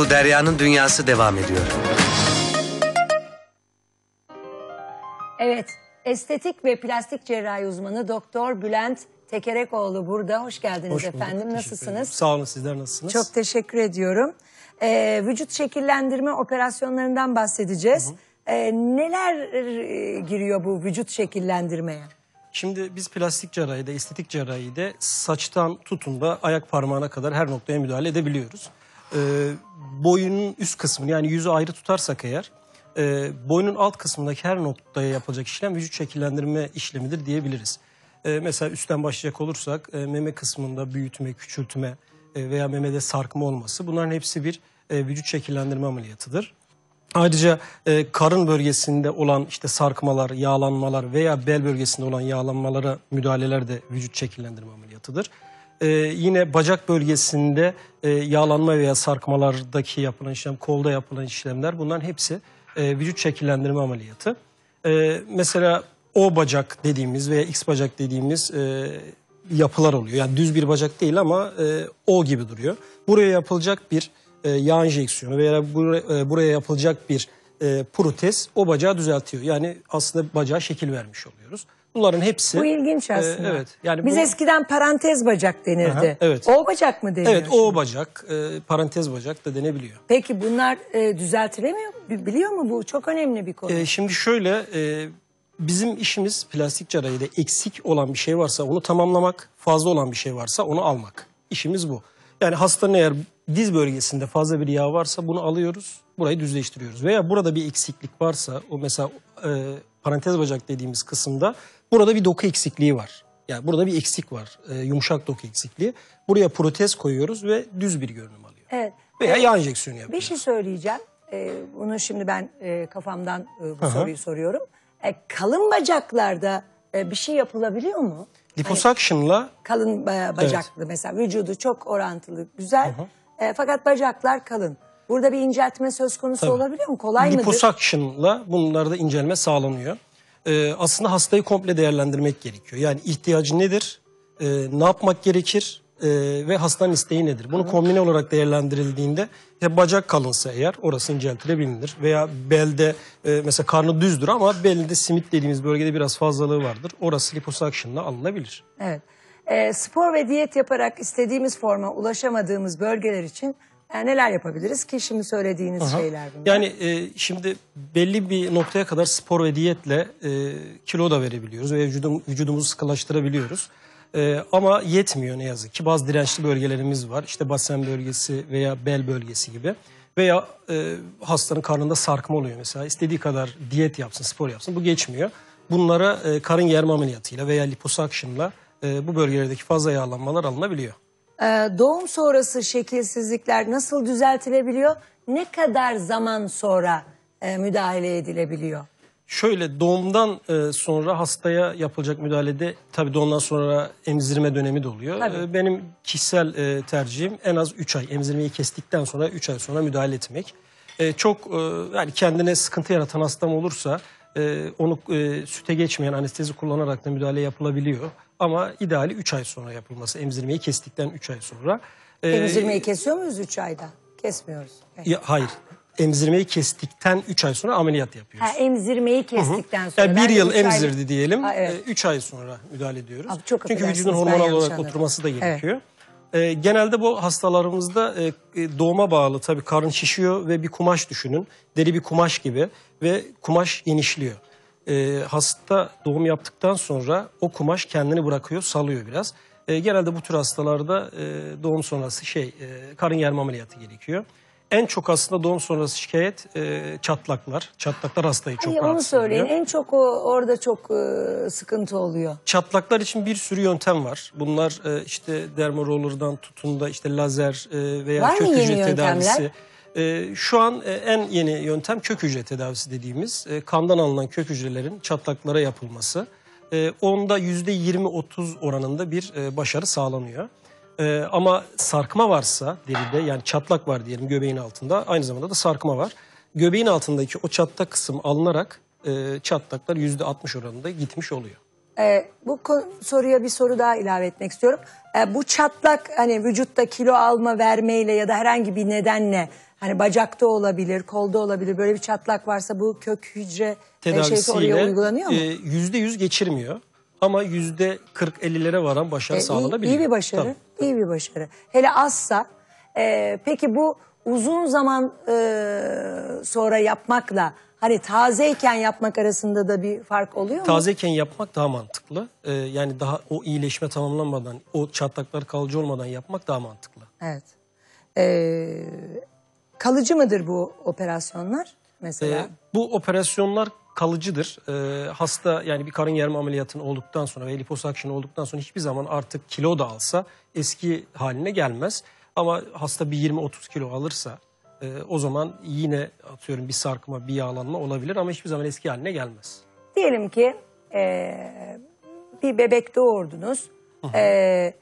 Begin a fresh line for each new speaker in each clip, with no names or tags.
Bu Derya'nın dünyası devam ediyor.
Evet, estetik ve plastik cerrahi uzmanı Doktor Bülent Tekerekoğlu burada. Hoş geldiniz
Hoş bulduk,
efendim.
teşekkür
Nasılsınız?
Sağ olun sizler nasılsınız?
Çok teşekkür ediyorum. Ee, vücut şekillendirme operasyonlarından bahsedeceğiz. Ee, neler e, giriyor bu vücut şekillendirmeye?
Şimdi biz plastik cerrahide, estetik cerrahide saçtan tutun da ayak parmağına kadar her noktaya müdahale edebiliyoruz. Ee, boyunun üst kısmını yani yüzü ayrı tutarsak eğer e, boynun alt kısmındaki her noktaya yapılacak işlem vücut şekillendirme işlemidir diyebiliriz. Ee, mesela üstten başlayacak olursak e, meme kısmında büyütme, küçültme e, veya memede sarkma olması bunların hepsi bir e, vücut şekillendirme ameliyatıdır. Ayrıca e, karın bölgesinde olan işte sarkmalar, yağlanmalar veya bel bölgesinde olan yağlanmalara müdahaleler de vücut şekillendirme ameliyatıdır. E, yine bacak bölgesinde e, yağlanma veya sarkmalardaki yapılan işlem, kolda yapılan işlemler bunların hepsi e, vücut şekillendirme ameliyatı. E, mesela O bacak dediğimiz veya X bacak dediğimiz e, yapılar oluyor. Yani düz bir bacak değil ama e, O gibi duruyor. Buraya yapılacak bir e, yağ enjeksiyonu veya buraya, e, buraya yapılacak bir e, protez o bacağı düzeltiyor. Yani aslında bacağa şekil vermiş oluyoruz. Bunların hepsi...
Bu ilginç
e,
aslında.
evet. Yani
Biz
bu-
eskiden parantez bacak denirdi.
Aha, evet.
O bacak mı deniyor?
Evet o bacak, e, parantez bacak da denebiliyor.
Peki bunlar e, düzeltilemiyor Bi- Biliyor mu bu? Çok önemli bir konu.
E, şimdi şöyle e, bizim işimiz plastik cerrahide eksik olan bir şey varsa onu tamamlamak, fazla olan bir şey varsa onu almak. İşimiz bu. Yani hastanın eğer diz bölgesinde fazla bir yağ varsa bunu alıyoruz, burayı düzleştiriyoruz. Veya burada bir eksiklik varsa o mesela e, parantez bacak dediğimiz kısımda burada bir doku eksikliği var. Yani burada bir eksik var, e, yumuşak doku eksikliği. Buraya protez koyuyoruz ve düz bir görünüm alıyor.
evet.
Veya yağ enjeksiyonu
Bir
yapıyoruz.
şey söyleyeceğim. Ee, bunu şimdi ben e, kafamdan e, bu
Aha.
soruyu soruyorum. E, kalın bacaklarda e, bir şey yapılabiliyor mu?
Liposuction'la
Kalın ba- bacaklı mesela vücudu çok orantılı güzel. E, fakat bacaklar kalın. Burada bir inceltme söz konusu
Tabii.
olabiliyor mu? Kolay mıdır?
Liposuction'la bunlarda incelme sağlanıyor. Ee, aslında hastayı komple değerlendirmek gerekiyor. Yani ihtiyacı nedir, Ee, ne yapmak gerekir Ee, ve hastanın isteği nedir? Bunu kombine olarak değerlendirildiğinde işte bacak kalınsa eğer orası inceltilebilir. Veya belde e, mesela karnı düzdür ama belde simit dediğimiz bölgede biraz fazlalığı vardır. Orası liposuction'la alınabilir.
Evet. E, spor ve diyet yaparak istediğimiz forma ulaşamadığımız bölgeler için e, neler yapabiliriz ki şimdi söylediğiniz
Aha.
şeyler bunlar.
Yani e, şimdi belli bir noktaya kadar spor ve diyetle e, kilo da verebiliyoruz ve vücudum, vücudumuzu sıkılaştırabiliyoruz. E, ama yetmiyor ne yazık ki. Bazı dirençli bölgelerimiz var. İşte basen bölgesi veya bel bölgesi gibi. Veya e, hastanın karnında sarkma oluyor mesela. İstediği kadar diyet yapsın, spor yapsın. Bu geçmiyor. Bunlara e, karın germe ameliyatıyla veya liposuction'la e, bu bölgelerdeki fazla yağlanmalar alınabiliyor.
Ee, doğum sonrası şekilsizlikler nasıl düzeltilebiliyor? Ne kadar zaman sonra e, müdahale edilebiliyor?
Şöyle doğumdan e, sonra hastaya yapılacak müdahalede tabii doğumdan sonra emzirme dönemi de oluyor. E, benim kişisel e, tercihim en az 3 ay emzirmeyi kestikten sonra 3 ay sonra müdahale etmek. E, çok e, yani kendine sıkıntı yaratan hastam olursa e, onu e, süte geçmeyen anestezi kullanarak da müdahale yapılabiliyor. Ama ideali 3 ay sonra yapılması emzirmeyi kestikten 3 ay sonra. E,
Emzirmeyi kesiyor muyuz 3 ayda? Kesmiyoruz.
ya, hayır emzirmeyi kestikten 3 ay sonra ameliyat yapıyoruz.
Ha, emzirmeyi kestikten sonra.
Yani bir yıl
üç ay-
emzirdi diyelim.
Ha, evet.
3 ay sonra müdahale ediyoruz.
Abi çok
Çünkü vücudun hormonal olarak
anladım.
oturması da gerekiyor. E, genelde bu hastalarımızda e, e, doğuma bağlı tabii karın şişiyor ve bir kumaş düşünün. Deri bir kumaş gibi ve kumaş genişliyor. E, hasta doğum yaptıktan sonra o kumaş kendini bırakıyor, salıyor biraz. E, genelde bu tür hastalarda e, doğum sonrası şey e, karın germe ameliyatı gerekiyor. En çok aslında doğum sonrası şikayet e, çatlaklar. Çatlaklar hastayı çok
Ay, onu
rahatsız
söyleyin.
ediyor.
En çok o, orada çok e, sıkıntı oluyor.
Çatlaklar için bir sürü yöntem var. Bunlar e, işte dermaroller'dan tutun da işte lazer e, veya
Var mı
kök
yeni
hücre
yöntemler?
tedavisi. E, şu an e, en yeni yöntem kök hücre tedavisi dediğimiz e, kandan alınan kök hücrelerin çatlaklara yapılması. E, onda yüzde 20-30 oranında bir e, başarı sağlanıyor. E, ama sarkma varsa deride yani çatlak var diyelim göbeğin altında aynı zamanda da sarkma var. Göbeğin altındaki o çatlak kısım alınarak e, çatlaklar yüzde 60 oranında gitmiş oluyor.
Ee, bu soruya bir soru daha ilave etmek istiyorum. Ee, bu çatlak hani vücutta kilo alma vermeyle ya da herhangi bir nedenle Hani bacakta olabilir, kolda olabilir. Böyle bir çatlak varsa bu kök hücre e, şeysi
Tedavisiyle
oraya uygulanıyor mu?
e, yüzde yüz geçirmiyor. Ama yüzde 40-50'lere varan başarı
E,
sağlanabiliyor.
iyi bir başarı.
Tabii.
iyi bir başarı. Hele azsa. e, peki bu uzun zaman e, sonra yapmakla hani tazeyken yapmak arasında da bir fark oluyor mu?
Tazeyken yapmak daha mantıklı. Ee, yani daha o iyileşme tamamlanmadan, o çatlaklar kalıcı olmadan yapmak daha mantıklı.
Evet. Ee, kalıcı mıdır bu operasyonlar mesela?
Ee, bu operasyonlar kalıcıdır. Ee, hasta yani bir karın germe ameliyatının olduktan sonra ve liposakşın olduktan sonra hiçbir zaman artık kilo da alsa eski haline gelmez. Ama hasta bir 20-30 kilo alırsa e, o zaman yine atıyorum bir sarkma, bir yağlanma olabilir ama hiçbir zaman eski haline gelmez.
Diyelim ki ee, bir bebek doğurdunuz. Ee,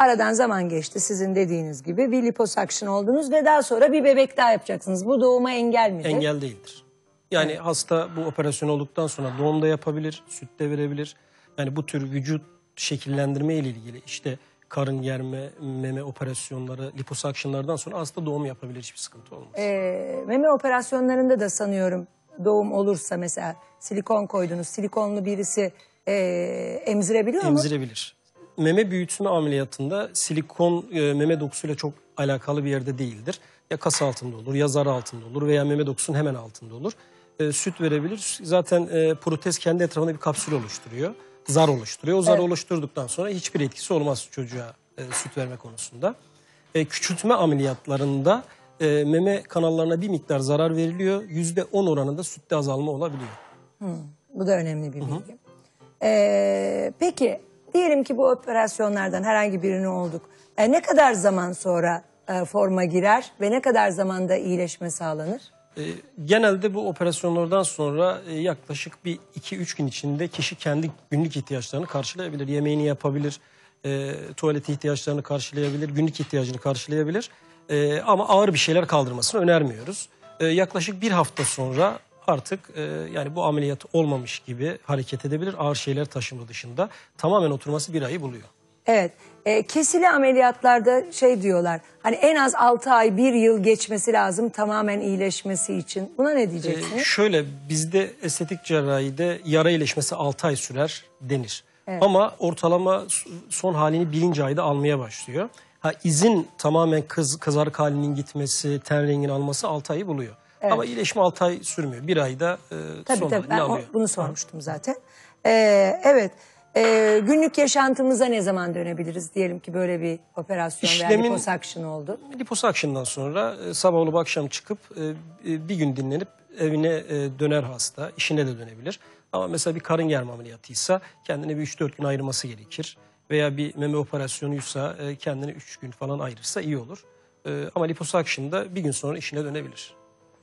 aradan zaman geçti sizin dediğiniz gibi bir liposakşın oldunuz ve daha sonra bir bebek daha yapacaksınız. Bu doğuma engel midir?
Engel değildir. Yani hasta bu operasyon olduktan sonra doğum da yapabilir, süt de verebilir. Yani bu tür vücut şekillendirme ile ilgili işte karın germe, meme operasyonları, liposuctionlardan sonra hasta doğum yapabilir hiçbir sıkıntı olmaz.
Ee, meme operasyonlarında da sanıyorum doğum olursa mesela silikon koydunuz. Silikonlu birisi ee, emzirebiliyor mu?
Emzirebilir. Meme büyütme ameliyatında silikon e, meme dokusuyla çok alakalı bir yerde değildir. Ya kas altında olur, ya zar altında olur veya meme dokusunun hemen altında olur. E, süt verebilir. Zaten e, protez kendi etrafında bir kapsül oluşturuyor. Zar oluşturuyor. O zarı oluşturduktan sonra hiçbir etkisi olmaz çocuğa e, süt verme konusunda. E, küçültme ameliyatlarında e, meme kanallarına bir miktar zarar veriliyor. Yüzde on oranında sütte azalma olabiliyor.
Bu da önemli bir bilgi. Ee, peki diyelim ki bu operasyonlardan herhangi birini olduk. E, ne kadar zaman sonra e, forma girer ve ne kadar zamanda iyileşme sağlanır?
E, genelde bu operasyonlardan sonra e, yaklaşık bir 2-3 gün içinde kişi kendi günlük ihtiyaçlarını karşılayabilir. Yemeğini yapabilir, e, tuvalet ihtiyaçlarını karşılayabilir, günlük ihtiyacını karşılayabilir. E, ama ağır bir şeyler kaldırmasını önermiyoruz. E, yaklaşık bir hafta sonra artık e, yani bu ameliyat olmamış gibi hareket edebilir. Ağır şeyler taşıma dışında tamamen oturması bir ayı buluyor.
Evet. E, kesili ameliyatlarda şey diyorlar. Hani en az 6 ay, 1 yıl geçmesi lazım tamamen iyileşmesi için. Buna ne
Ee,
diyeceksiniz?
şöyle bizde estetik cerrahide yara iyileşmesi 6 ay sürer denir. Ama ortalama son halini birinci ayda almaya başlıyor. Ha izin tamamen kız kızarık halinin gitmesi, ten rengini alması 6 ayı buluyor. Ama iyileşme 6 ay sürmüyor. Bir ayda e,
Tabii
son
tabii ben
alıyor.
bunu sormuştum zaten. Ee, evet. Ee, günlük yaşantımıza ne zaman dönebiliriz? Diyelim ki böyle bir operasyon veya
İşlemin-
liposuction oldu.
Liposuction'dan sonra e, sabah olup akşam çıkıp e, e, bir gün dinlenip evine e, döner hasta, işine de dönebilir. Ama mesela bir karın germe ameliyatıysa kendine bir 3-4 gün ayırması gerekir. Veya bir meme operasyonuysa e, kendine 3 gün falan ayırırsa iyi olur. E, ama liposuction'da bir gün sonra işine dönebilir.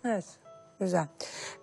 Evet. Güzel.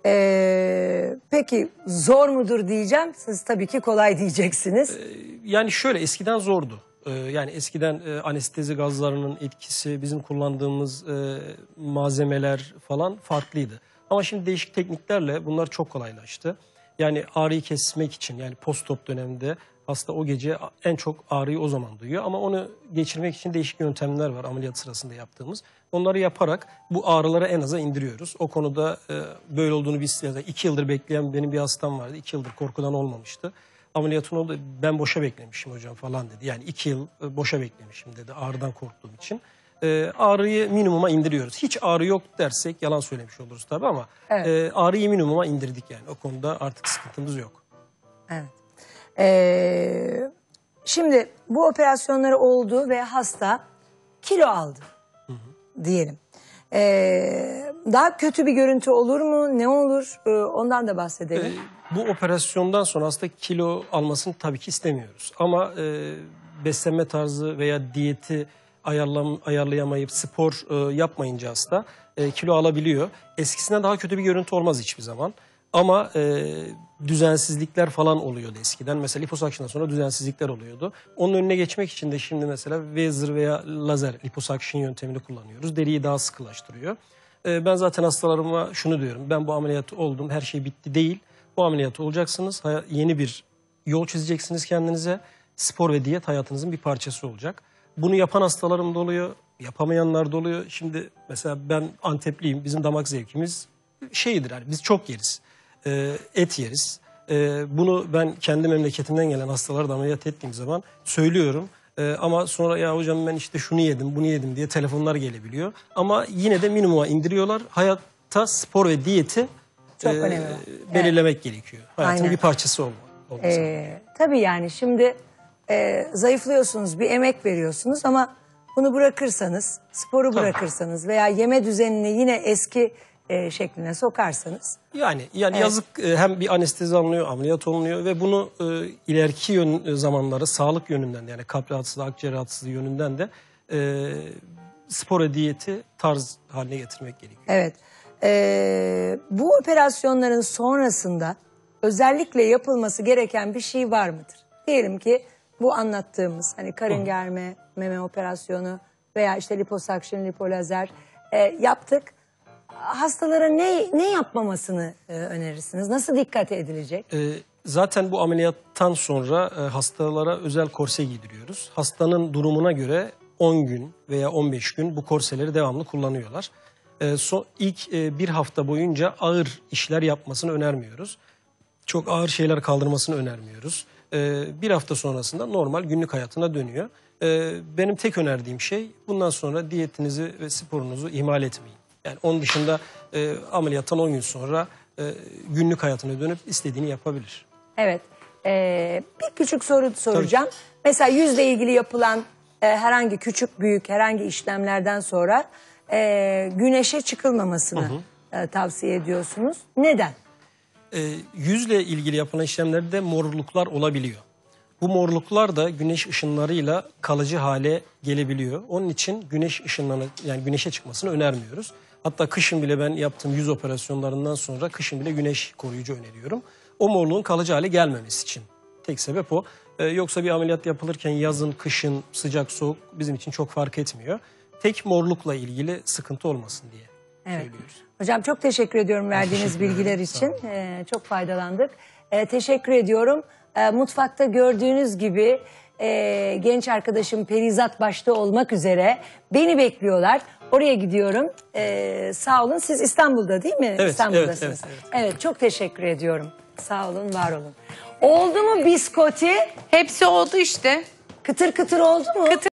Ee, peki zor mudur diyeceğim. Siz tabii ki kolay diyeceksiniz.
Yani şöyle eskiden zordu. Ee, yani eskiden e, anestezi gazlarının etkisi, bizim kullandığımız e, malzemeler falan farklıydı. Ama şimdi değişik tekniklerle bunlar çok kolaylaştı. Yani ağrıyı kesmek için yani post-op döneminde hasta o gece en çok ağrıyı o zaman duyuyor. Ama onu geçirmek için değişik yöntemler var ameliyat sırasında yaptığımız. Onları yaparak bu ağrıları en aza indiriyoruz. O konuda e, böyle olduğunu biz da iki yıldır bekleyen benim bir hastam vardı. İki yıldır korkudan olmamıştı. Ameliyatın oldu ben boşa beklemişim hocam falan dedi. Yani iki yıl e, boşa beklemişim dedi ağrıdan korktuğum için. E, ağrıyı minimuma indiriyoruz. Hiç ağrı yok dersek yalan söylemiş oluruz tabii ama
Evet.
e, ağrıyı minimuma indirdik yani. O konuda artık sıkıntımız yok.
Evet. Ee, şimdi bu operasyonları oldu ve hasta kilo aldı diyelim. Ee, daha kötü bir görüntü olur mu? Ne olur? Ee, ondan da bahsedelim.
Bu operasyondan sonra hasta kilo almasını tabii ki istemiyoruz. Ama e, beslenme tarzı veya diyeti ayarlam, ayarlayamayıp spor e, yapmayınca hasta e, kilo alabiliyor. Eskisinden daha kötü bir görüntü olmaz hiçbir zaman. Ama e, düzensizlikler falan oluyordu eskiden. Mesela liposuction'dan sonra düzensizlikler oluyordu. Onun önüne geçmek için de şimdi mesela laser veya lazer liposuction yöntemini kullanıyoruz. Deriyi daha sıkılaştırıyor. E, ben zaten hastalarıma şunu diyorum. Ben bu ameliyatı oldum. Her şey bitti değil. Bu ameliyatı olacaksınız. Yeni bir yol çizeceksiniz kendinize. Spor ve diyet hayatınızın bir parçası olacak. Bunu yapan hastalarım da oluyor. Yapamayanlar da oluyor. Şimdi mesela ben Antepliyim. Bizim damak zevkimiz şeydir yani biz çok yeriz. Ee, et yeriz. Ee, bunu ben kendi memleketimden gelen hastalara da ameliyat ettiğim zaman söylüyorum. Ee, ama sonra ya hocam ben işte şunu yedim, bunu yedim diye telefonlar gelebiliyor. Ama yine de minimuma indiriyorlar. Hayatta spor ve diyeti
Çok
e,
önemli.
belirlemek gerekiyor. Hayatın
Aynen.
bir parçası olma. olması.
Ee, tabii yani şimdi e, zayıflıyorsunuz, bir emek veriyorsunuz ama bunu bırakırsanız, sporu bırakırsanız veya yeme düzenini yine eski e, şekline sokarsanız
Yani yani
Evet.
yazık e, hem bir anestezi alınıyor, ameliyat olunuyor ve bunu e, ileriki yön e, zamanları sağlık yönünden de yani kalp rahatsızlığı, akciğer rahatsızlığı yönünden de e, spor ve diyeti tarz haline getirmek gerekiyor.
Evet. Ee, bu operasyonların sonrasında özellikle yapılması gereken bir şey var mıdır? Diyelim ki bu anlattığımız hani karın germe, meme operasyonu veya işte liposuction, lipolazer e, yaptık. Hastalara ne ne yapmamasını e, önerirsiniz? Nasıl dikkat edilecek?
E, zaten bu ameliyattan sonra e, hastalara özel korse giydiriyoruz. Hastanın durumuna göre 10 gün veya 15 gün bu korseleri devamlı kullanıyorlar. E, so, ilk e, bir hafta boyunca ağır işler yapmasını önermiyoruz. Çok ağır şeyler kaldırmasını önermiyoruz. E, bir hafta sonrasında normal günlük hayatına dönüyor. E, benim tek önerdiğim şey bundan sonra diyetinizi ve sporunuzu ihmal etmeyin. Yani onun dışında e, ameliyattan 10 gün sonra e, günlük hayatına dönüp istediğini yapabilir.
Evet. Ee, bir küçük soru soracağım. Mesela yüzle ilgili yapılan e, herhangi küçük büyük herhangi işlemlerden sonra e, güneşe çıkılmamasını e, tavsiye ediyorsunuz. Neden?
E, yüzle ilgili yapılan işlemlerde morluklar olabiliyor. Bu morluklar da güneş ışınlarıyla kalıcı hale gelebiliyor. Onun için güneş ışınlarını yani güneşe çıkmasını önermiyoruz. Hatta kışın bile ben yaptığım yüz operasyonlarından sonra kışın bile güneş koruyucu öneriyorum. O morluğun kalıcı hale gelmemesi için. Tek sebep o. E, yoksa bir ameliyat yapılırken yazın, kışın, sıcak, soğuk bizim için çok fark etmiyor. Tek morlukla ilgili sıkıntı olmasın diye
Evet.
söylüyoruz.
Hocam çok teşekkür ediyorum verdiğiniz
teşekkür
bilgiler için. Ee, çok faydalandık. Ee, teşekkür ediyorum. Ee, mutfakta gördüğünüz gibi e, genç arkadaşım Perizat başta olmak üzere beni bekliyorlar. Oraya gidiyorum. Ee, sağ olun. Siz İstanbul'da değil mi?
Evet,
İstanbul'dasınız.
evet, evet,
evet, çok teşekkür ediyorum. Sağ olun, var olun. Oldu mu biskoti?
Hepsi oldu işte.
Kıtır kıtır oldu mu?
Kıtır